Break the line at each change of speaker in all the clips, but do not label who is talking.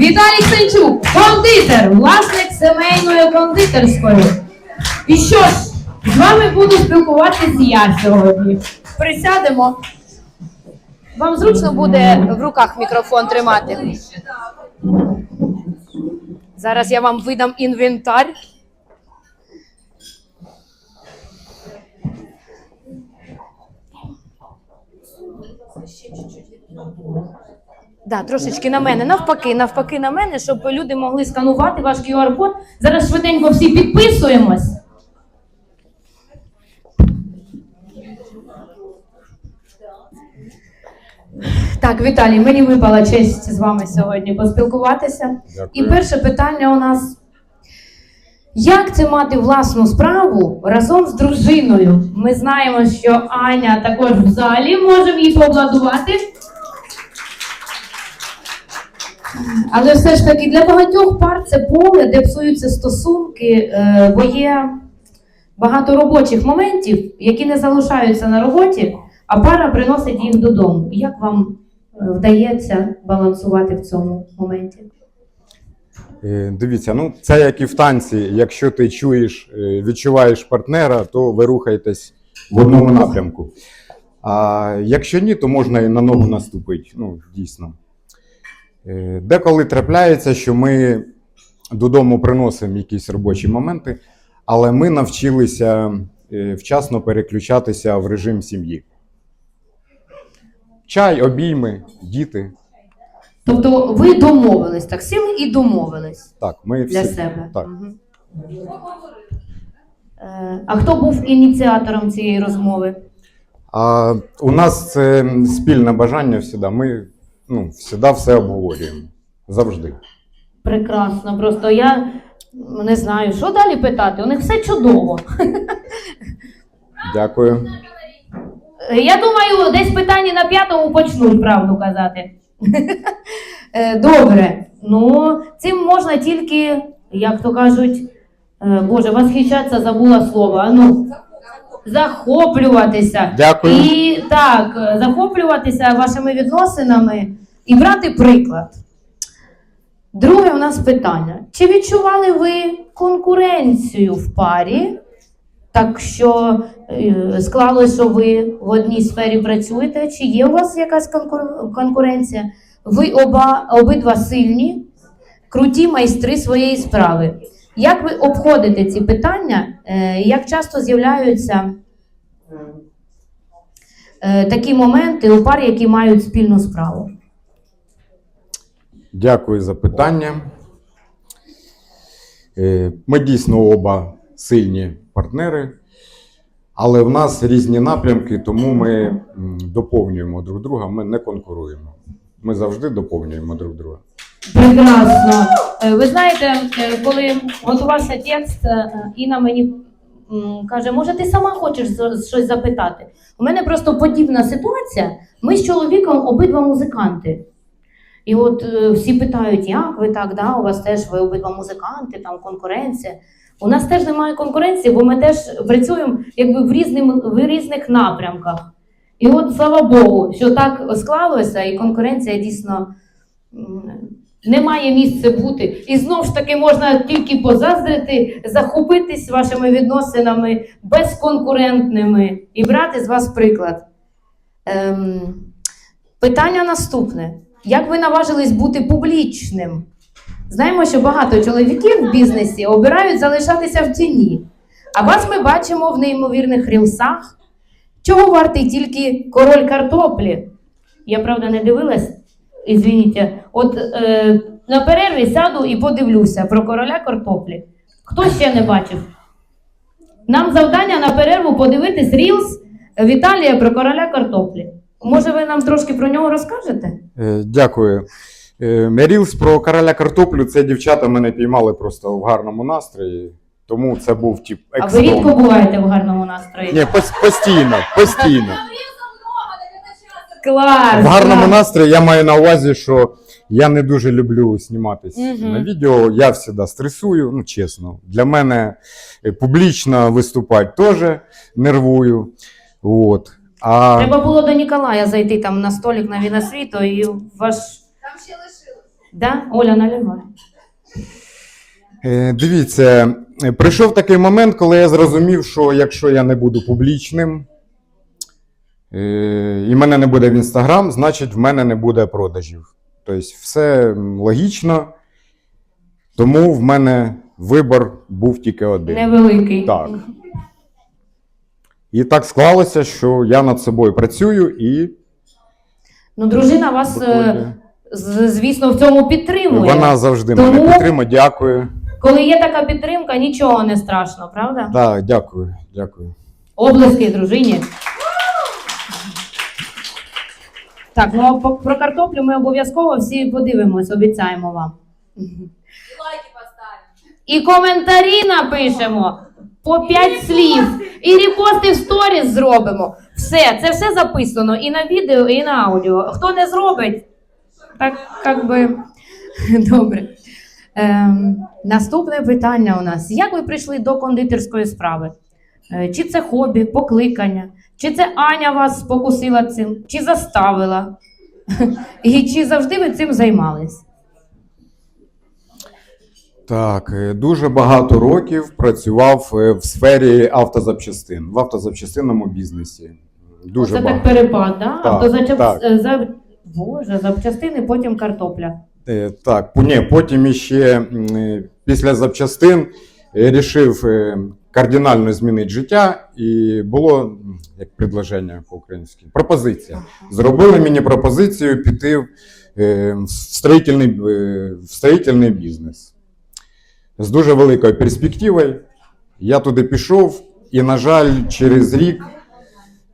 Віталій Сенчук, кондитер, власник сімейної кондитерської. І що ж, з вами буду спілкуватися я сьогодні. Присядемо. Вам зручно буде в руках мікрофон тримати. Зараз я вам видам інвентар. Да, трошечки на мене, навпаки, навпаки на мене, щоб люди могли сканувати ваш QR-код. Зараз швиденько всі підписуємось. Так, Віталій, мені випала честь з вами сьогодні поспілкуватися.
Дякую.
І перше питання у нас. Як це мати власну справу разом з дружиною? Ми знаємо, що Аня також в залі, можемо її пообладувати. Але все ж таки для багатьох пар це поле, де псуються стосунки, е, бо є багато робочих моментів, які не залишаються на роботі, а пара приносить їх додому. Як вам е, вдається балансувати в цьому моменті?
Е, Дивіться, ну це як і в танці. Якщо ти чуєш, відчуваєш партнера, то ви рухаєтесь в одному напрямку. А якщо ні, то можна і на ногу наступити. Ну, дійсно. Е, Деколи трапляється, що ми додому приносимо якісь робочі моменти, але ми навчилися е, вчасно переключатися в режим сім'ї. Чай, обійми, діти.
Тобто ви домовились, так сіли і домовились
Так, ми всі.
для себе.
Так.
Е, А хто був ініціатором цієї розмови?
А у нас це спільне бажання. Ми ну, завжди все обговорюємо. Завжди.
Прекрасно. Просто я не знаю, що далі питати. У них все чудово.
Дякую.
Я думаю, десь питання на п'ятому почнуть правду казати. Е, Добре. Ну, цим можна тільки, як то кажуть, е, Боже, восхищатися забула слово. А ну, захоплюватися.
Дякую.
І так, захоплюватися вашими відносинами і брати приклад. Друге у нас питання. Чи відчували ви конкуренцію в парі? Так що е, склалося, що ви в одній сфері працюєте? Чи є у вас якась конкуренція? Ви оба обидва сильні, круті майстри своєї справи. Як ви обходите ці питання? Е, Як часто з'являються е, такі моменти у пар, які мають спільну справу?
Дякую за питання. Е, Ми дійсно оба сильні партнери, але в нас різні напрямки, тому ми доповнюємо друг друга, ми не конкуруємо. Ми завжди доповнюємо друг друга.
Прекрасно. Е, Ви знаєте, е, коли готувався текст, е, Інна мені каже, може, ти сама хочеш щось запитати? У мене просто подібна ситуація. Ми з чоловіком обидва музиканти. І от всі питають, як ви так, да? у вас теж ви обидва музиканти, там конкуренція. У нас теж немає конкуренції, бо ми теж працюємо якби в, різним, в різних напрямках. І от слава Богу, що так склалося, і конкуренція дійсно не має місця бути. І знову ж таки можна тільки позаздрити, захопитись вашими відносинами безконкурентними і брати з вас приклад. Ем, питання наступне: як ви наважились бути публічним? Знаємо, що багато чоловіків в бізнесі обирають залишатися в тіні. А вас ми бачимо в неймовірних рілсах. Чого вартий тільки король картоплі? Я правда не дивилась. Ізвініть. От е, на перерві сяду і подивлюся про короля картоплі. Хто ще не бачив? Нам завдання на перерву подивитись Рілс Віталія про короля картоплі. Може, ви нам трошки про нього розкажете?
Е, Дякую. Е, Рілс про короля картоплю. Це дівчата мене піймали просто в гарному настрої. Тому це був тип
А ви рідко буваєте в гарному настрої?
Ні, пос- постійно, постійно.
Клас!
В гарному
клас.
настрої я маю на увазі, що Я не дуже люблю зніматися
Мгм.
на відео. Я завжди стресую, ну чесно. Для мене е, публічно виступати теж нервую. От. А
Треба було до Ніколая зайти там на столик на віносвіто і ваш.
Там ще лишилось.
Да? Оля наливай.
Е, Дивіться, е, прийшов такий момент, коли я зрозумів, що якщо я не буду публічним і мене не буде в інстаграм, значить в мене не буде продажів. Тобто все логічно, тому в мене вибор був тільки один.
Невеликий.
Так. І так склалося, що я над собою працюю і
Ну, дружина вас, е, звісно, в цьому підтримує.
вона завжди
Тому-
мене підтримує. Дякую.
Коли є така підтримка, нічого не страшно, правда?
Так, дякую, дякую.
Облески дружині. Так, ну по- про картоплю ми обов'язково всі подивимось, обіцяємо вам.
І лайки поставимо.
І коментарі напишемо по 5 слів. І репости в сторіс зробимо. Все, це все записано і на відео, і на аудіо. Хто не зробить, так як би добре. Ем, наступне питання у нас: як ви прийшли до кондитерської справи? Е, Чи це хобі, покликання? Чи це Аня вас спокусила цим, чи заставила? І чи завжди ви цим займались?
Так, е, дуже багато років працював е, в сфері автозапчастин, в автозапчастинному бізнесі. Дуже
Це так перепад, да?
Так,
Автозачап...
так.
е, Боже, запчастини, потім картопля.
Так, ні, потім іще після запчастин рішив кардинально змінити життя, і було як предложення по-українськи. Пропозиція. Зробили мені пропозицію піти в, е, в, строїтельний, е, в строїтельний бізнес. З дуже великою перспективою. Я туди пішов, і, на жаль, через рік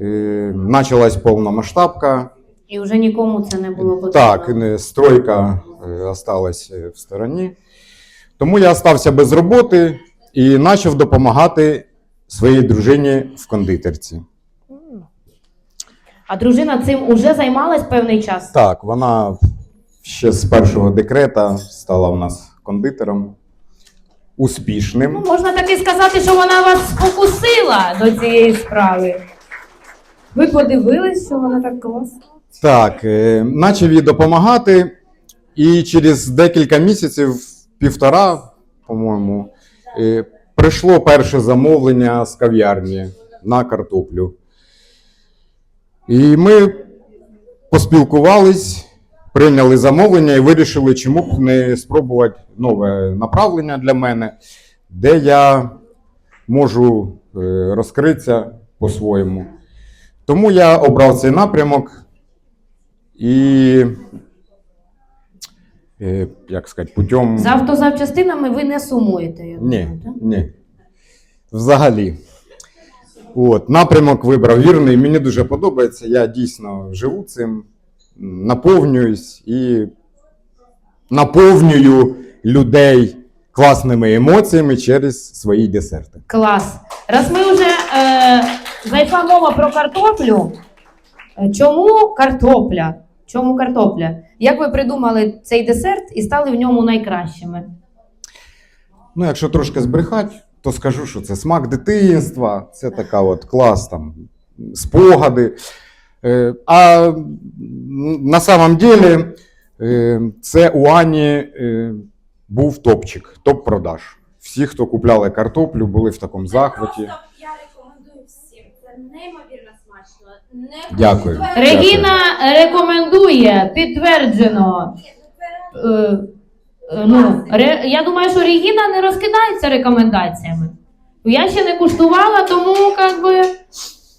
е, почалась повномасштабка.
І вже нікому це не було потрібно.
Так, не- стройка е, осталась е, в стороні. Тому я остався без роботи і почав допомагати своїй дружині в кондитерці.
А дружина цим уже займалась певний час?
Так, вона ще з першого декрета стала у нас кондитером.
Ну,
Успішним.
можна таки сказати, що вона вас спокусила до цієї справи. Ви подивились, що вона так класно?
Так, е, почав їй допомагати, і через декілька місяців, півтора, по-моєму, прийшло перше замовлення з кав'ярні на картоплю. І ми поспілкувались, прийняли замовлення і вирішили, чому б не спробувати нове направлення для мене, де я можу е, розкритися по-своєму. Тому я обрав цей напрямок. І, е, як сказати, путем.
З автозапчастинами ви не сумуєте. я
Ні,
думаю, так?
ні. Взагалі. От, напрямок вибрав вірний. Мені дуже подобається. Я дійсно живу цим, наповнююсь і наповнюю людей класними емоціями через свої десерти.
Клас. Раз ми вже е, зайшла мова про картоплю. е, Чому картопля? Чому картопля? Як ви придумали цей десерт і стали в ньому найкращими?
Ну, якщо трошки збрехати, то скажу, що це смак дитинства, це така от клас там, спогади. Е, А на самом деле е, це у Ані е, був топчик, топ-продаж. Всі, хто купляли картоплю, були в такому захваті.
Просто я рекомендую всім. Це неймовірно смачно. Не
Дякую.
Регіна рекомендує, підтверджено.
Ну.
Е, е, ну, ре, я думаю, що Регіна не розкидається рекомендаціями. Я ще не куштувала, тому як би,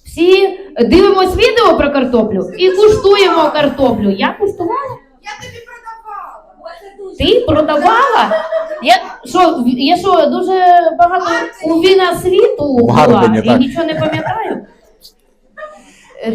всі дивимось відео про картоплю і куштуємо картоплю. Я куштувала?
Я тобі продавала. Оце дуже.
Ти продавала? Я що, я що дуже багато у віна світу була і
так.
нічого не пам'ятаю.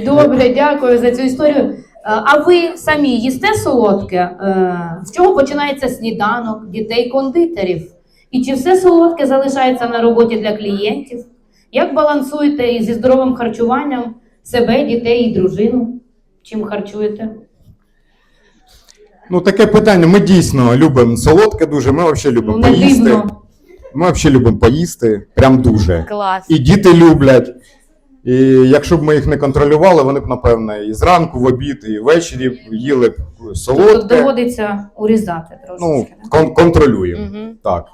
Добре, дякую за цю історію. Е, А ви самі їсте солодке? Е, З чого починається сніданок дітей кондитерів? І чи все солодке залишається на роботі для клієнтів? Як балансуєте зі здоровим харчуванням себе, дітей і дружину? Чим харчуєте?
Ну, таке питання. Ми дійсно любимо солодке дуже, ми взагалі
Ну,
любимо
не
поїсти.
дивно.
Ми взагалі любимо поїсти, прям дуже.
Клас.
І діти люблять. І якщо б ми їх не контролювали, вони б, напевно, і зранку, в обід, і ввечері їли б
Тобто
солодке.
доводиться урізати трошки.
Ну,
да?
кон- контролюємо.
Мгм.
Так.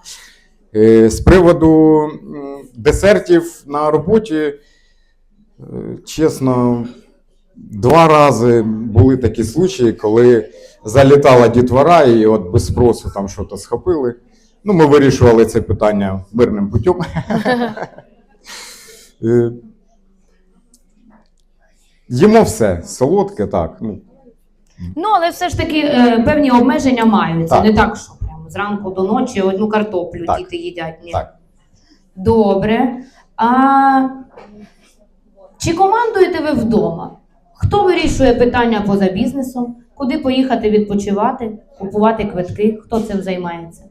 Е, З приводу м, десертів на роботі, е, чесно, два рази були такі случаї, коли залітала дітвора і от без спросу там щось схопили. Ну, ми вирішували це питання мирним путем. Е, Їмо все солодке, так. Ну,
Ну, але все ж таки е, певні обмеження маються.
Так.
Не так, що прямо зранку до ночі одну картоплю
Так.
діти їдять. Ні.
так.
Добре. А чи командуєте ви вдома? Хто вирішує питання поза бізнесом? Куди поїхати відпочивати, купувати квитки? Хто цим займається?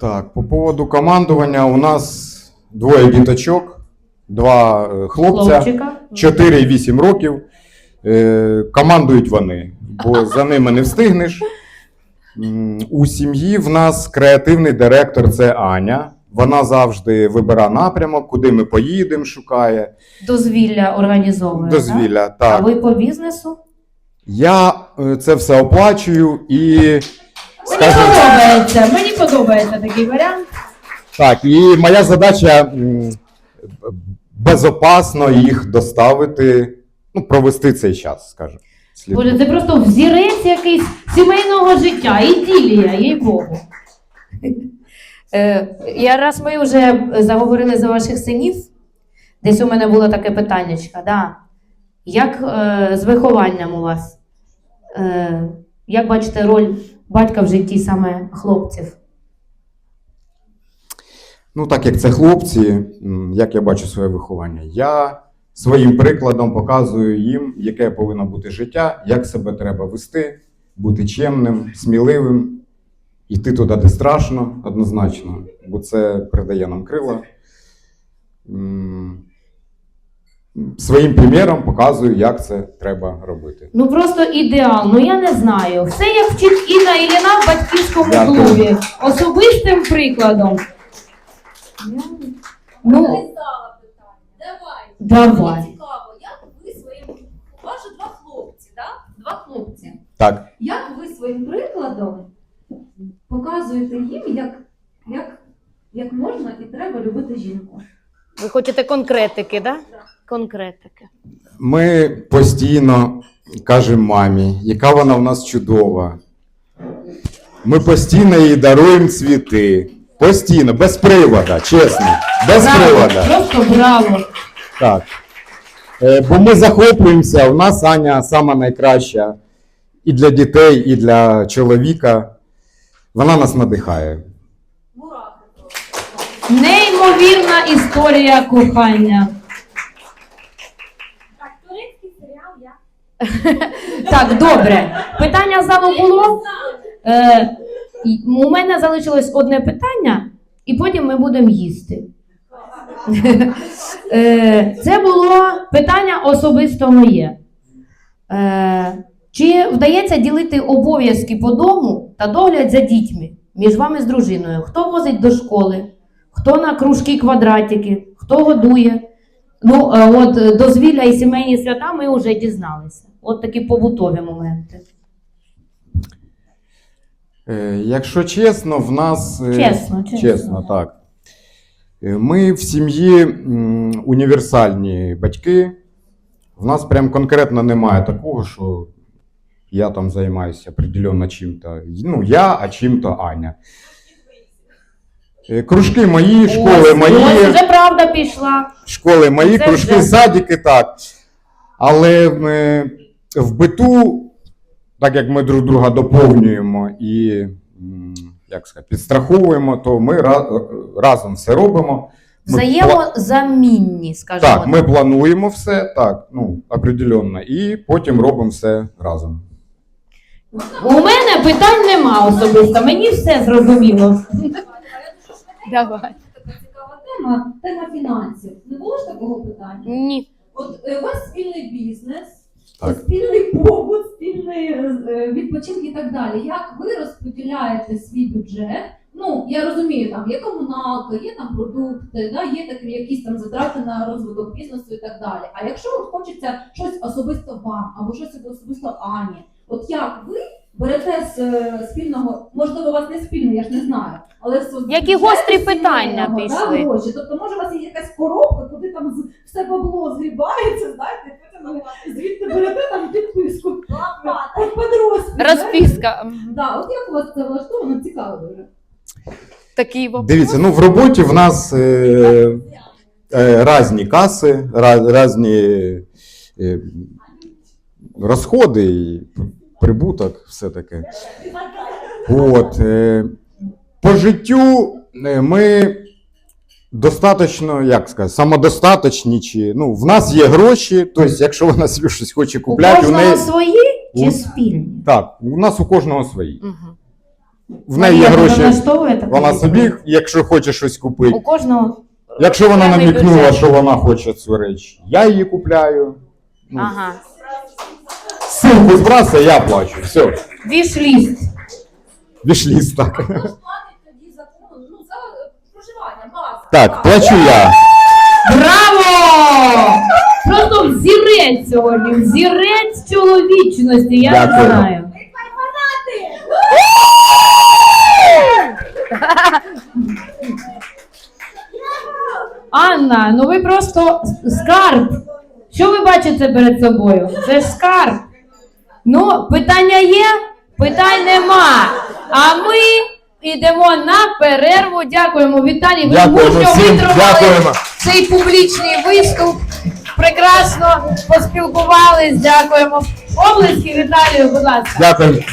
Так, по поводу командування у нас двоє діточок, два е, хлопця,
Хлопчика?
4 і 8 років. Е, Командують вони, бо за ними не встигнеш. У сім'ї в нас креативний директор це Аня. Вона завжди вибирає напрямок, куди ми поїдемо, шукає
Дозвілля організовує. так?
дозвілля.
А ви по бізнесу?
Я е, це все оплачую і
Мені
скажімо,
подобається. Мені подобається такий варіант.
Так, і моя задача м, безопасно їх доставити, ну, провести цей час, скажімо. Слід-
Боже, це просто взірець якийсь сімейного життя, іділія, їй Богу. Е, Я раз ми вже заговорили за ваших синів. Десь у мене було таке питаннячко, да. Як е, з вихованням у вас? Е, як бачите роль батька в житті саме хлопців?
Ну, так як це хлопці, як я бачу своє виховання, я своїм прикладом показую їм, яке повинно бути життя, як себе треба вести, бути чемним, сміливим, йти туди, де страшно, однозначно, бо це придає нам крила. Своїм приміром показую, як це треба робити.
Ну просто ідеал. Ну я не знаю. Все як вчить Інна Іліна в батьківському
Дякую.
клубі. Особистим прикладом. Ну,
питання. Давай.
давай.
Мені цікаво, як ви своїм. У вас же два хлопці, так? Два хлопці.
Так.
Як ви своїм прикладом показуєте їм, як, як, як можна і треба любити жінку?
Ви хочете конкретики, да? Конкретики.
Ми постійно кажемо мамі, яка вона в нас чудова. Ми постійно їй даруємо цвіти. Постійно, без привода, чесно. Без
Браво,
привода.
просто браво.
Так. Е, Бо ми захоплюємося, у нас Аня сама найкраща і для дітей, і для чоловіка. Вона нас надихає.
Неймовірна історія кохання.
Так, турецький серіал я.
Так, добре. Питання залу було. Е, у мене залишилось одне питання, і потім ми будемо їсти. Е, Це було питання особисто моє. Е, Чи вдається ділити обов'язки по дому та догляд за дітьми між вами з дружиною? Хто возить до школи, хто на кружки квадратики, хто годує? Ну, е, от е, дозвілля і сімейні свята ми вже дізналися. От такі побутові моменти.
Е, Якщо чесно, в нас.
Чесно, чесно.
Чесно, так. Ми в сім'ї універсальні батьки. В нас прям конкретно немає такого, що я там займаюся определенно чим-то. Ну, я, а чим-то Аня. Е, Кружки мої, школи
Ось,
мої,
Ось вже правда пішла.
школи мої,
Це
кружки,
вже.
садики, так. Але е, в биту, так як ми друг друга доповнюємо і м, як сказати, підстраховуємо, то ми ra- разом все робимо. Ми пла-
Взаємозамінні, скажімо
Так, ми плануємо все, так, ну, определенно, і потім робимо все разом.
У мене питань нема особисто, мені все зрозуміло. Давай.
Така цікава тема, тема фінансів. Не було ж такого питання?
Ні.
От е, у вас спільний бізнес,
Так.
спільний побут, спільний е, відпочинок і так далі. Як ви розподіляєте свій бюджет? Ну, я розумію, там є комуналка, є там продукти, да, є такі якісь там затрати на розвиток бізнесу і так далі. А якщо от хочеться щось особисто вам або щось особисто Ані, от як ви берете з е, спільного, можливо, у вас не спільно, я ж не знаю, але з
Які
бюджету
гострі питання пішли?
Гроші. Тобто, може, у вас є якась коробка, куди там з- все бабло згрібається, знаєте, і потім звідти берете там підписку. От
Розписка. Мгм.
Да, от як у вас це влаштовано, цікаво дуже.
Такий вопрос.
Дивіться, ну в роботі в нас е, е, різні каси, ra- різні е, розходи і прибуток, все таке. От, е, по життю е, ми достатньо, як сказати, самодостаточні. Чи, ну, в нас є гроші, тобто, якщо вона собі щось хоче
У
купляти, у
кожного
неї.
свої чи
у-
спільні?
Так, у нас у кожного свої.
Мгм.
В неї є гроші,
влаштовує
вона собі, якщо хоче щось купити.
У кожного
Якщо вона намікнула, що вона хоче цю реч, я її купляю. Ну,
Ага.
Ссылку збрався, я плачу. Все,
Віш-ліст.
вішліст так.
Ну, за проживання, база?
Так, плачу я.
Браво! Просто взірець сьогодні, взірець чоловічності, я не
Дякую.
знаю. Анна, ну ви просто скарб. Що ви бачите перед собою? Це ж скарб. Ну, питання є, питань нема. А ми йдемо на перерву. Дякуємо, Віталій. Ви
Дякуємо
мужньо
всім,
витримали
дякуємо.
цей публічний виступ. Прекрасно поспілкувались. Дякуємо. Облиски Віталію, будь ласка.
Дякую.